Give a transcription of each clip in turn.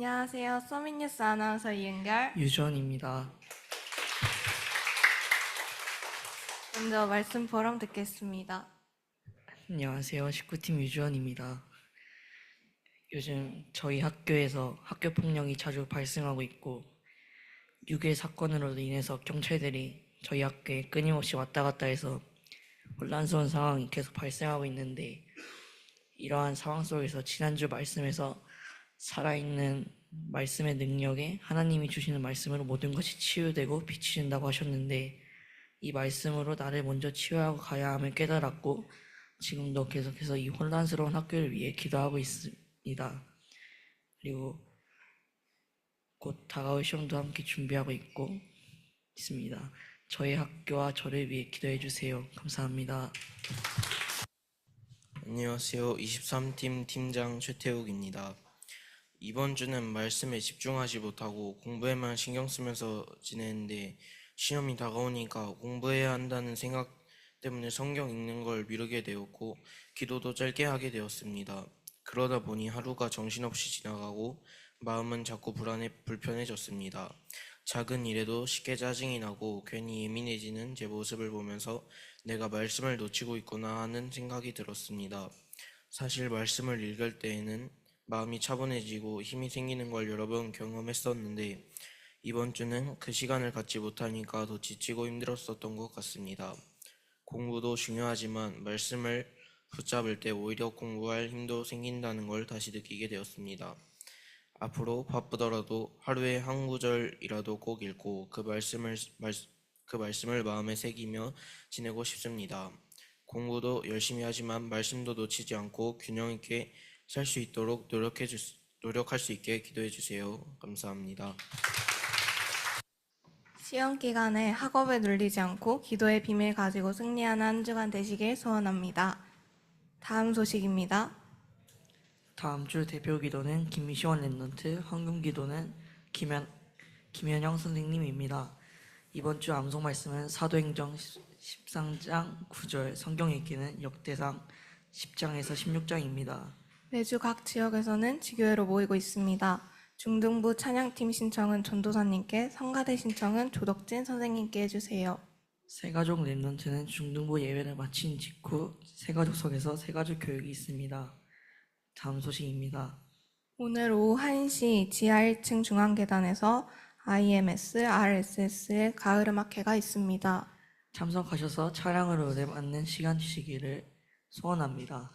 안녕하세요. 서민뉴스 아나운서 이은결. 유전입니다. 먼저 말씀 보람 듣겠습니다. 안녕하세요. 19팀 유주원입니다. 요즘 저희 학교에서 학교 폭력이 자주 발생하고 있고 유괴 사건으로 인해서 경찰들이 저희 학교에 끊임없이 왔다 갔다 해서 혼란스러운 상황이 계속 발생하고 있는데 이러한 상황 속에서 지난주 말씀에서 살아있는 말씀의 능력에 하나님이 주시는 말씀으로 모든 것이 치유되고 빛이 된다고 하셨는데 이 말씀으로 나를 먼저 치유하고 가야 함을 깨달았고 지금도 계속해서 이 혼란스러운 학교를 위해 기도하고 있습니다. 그리고 곧 다가올 시험도 함께 준비하고 있고 있습니다. 저희 학교와 저를 위해 기도해 주세요. 감사합니다. 안녕하세요. 23팀 팀장 최태욱입니다. 이번 주는 말씀에 집중하지 못하고 공부에만 신경 쓰면서 지내는데 시험이 다가오니까 공부해야 한다는 생각 때문에 성경 읽는 걸 미루게 되었고 기도도 짧게 하게 되었습니다. 그러다 보니 하루가 정신없이 지나가고 마음은 자꾸 불안해 불편해졌습니다. 작은 일에도 쉽게 짜증이 나고 괜히 예민해지는 제 모습을 보면서 내가 말씀을 놓치고 있구나 하는 생각이 들었습니다. 사실 말씀을 읽을 때에는 마음이 차분해지고 힘이 생기는 걸 여러 번 경험했었는데 이번 주는 그 시간을 갖지 못하니까 더 지치고 힘들었었던 것 같습니다. 공부도 중요하지만 말씀을 붙잡을 때 오히려 공부할 힘도 생긴다는 걸 다시 느끼게 되었습니다. 앞으로 바쁘더라도 하루에 한 구절이라도 꼭 읽고 그 말씀을 말, 그 말씀을 마음에 새기며 지내고 싶습니다. 공부도 열심히 하지만 말씀도 놓치지 않고 균형 있게 살 수 있도록 노력해 주, 노력할 수 있게 기도해 주세요. 감사합니다. 시험 기간에 학업에 눌리지 않고 기도의 비밀 가지고 승리하는 한 주간 되시길 소원합니다. 다음 소식입니다. 다음 주 대표 기도는 김시원 랩런트, 황금 기도는 김현, 김현영 선생님입니다. 이번 주 암송 말씀은 사도행정 13장 9절, 성경 읽기는 역대상 10장에서 16장입니다. 매주 각 지역에서는 지교회로 모이고 있습니다. 중등부 찬양팀 신청은 전도사님께, 성가대 신청은 조덕진 선생님께 해주세요. 세가족 랩런트는 중등부 예배를 마친 직후 세가족석에서 세가족 교육이 있습니다. 다음 소식입니다. 오늘 오후 1시 지하 1층 중앙계단에서 IMS, RSS의 가을음악회가 있습니다. 참석하셔서 차량으로 은혜 받는 시간 주시기를 소원합니다.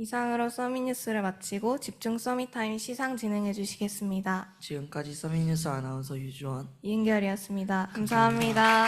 이상으로 서미뉴스를 마치고 집중 서미타임 시상 진행해 주시겠습니다. 지금까지 서민뉴스 아나운서 유주원 이은결이었습니다 감사합니다.